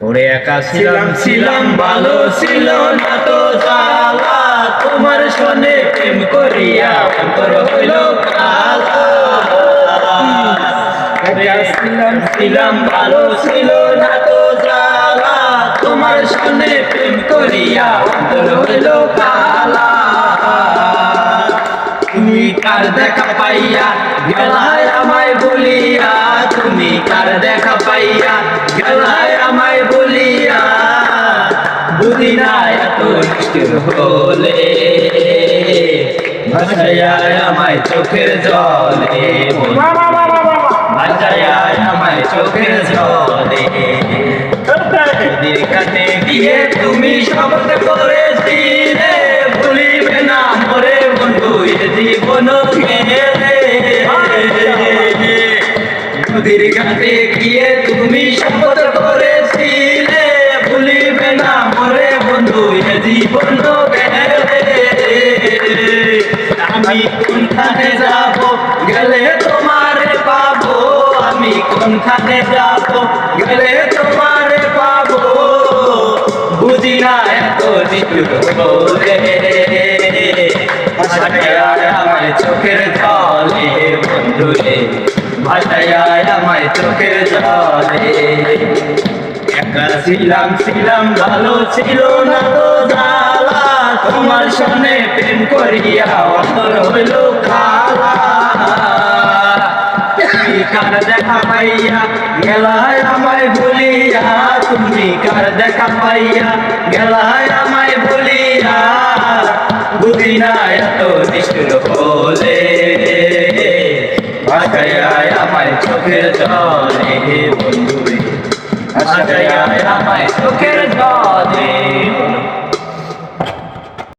ওরে একা ছিলাম ছিলাম ভালো ছিল না তো জ্বালা। তোমার সনে প্রেম করিয়া অন্তর হইল কালা। ছিলাম ছিলাম ভালো ছিল না তো জ্বালা। তোমার সনে প্রেম করিয়া অন্তর হইল কালা। তুমি কার দেখা পাইয়া গেলায় আমায় বলিয়া তুমি কার দেখা পাইয়া গেলায় হলে। ভাসায় আমায় চোখের জলে ভাসায় গিয়ে তুমি শপথ করেছিলে। ভুলিবে না মরে বন্ধু, এ জীবন কাছে গিয়ে তুমি শপথ এ জীবন আমি কোনখানে যাব? গেলে তোমারে পাবো। আমি কোনখানে যাব? গেলে তোমারে পাবো। বুঝি না এত আমার চোখের জলে, বন্ধুরে। ভাষায় আমার চোখের জলে। ছিলাম ছিলাম, ভালো ছিল না তো জ্বালা। তোমার সামনে প্রেম করিয়া অন্তর হইল কার দেখা পাইয়া, গেলায় আমায় বলিয়া। তুমি কার দেখা পাইয়া, গেলায় আমায় বলিয়া। বুঝি না এত নিষ্ঠুর হলে ভাষায় আমায় চোখের জলে বন্ধুরে ভাষায় আমায় চোখের জলে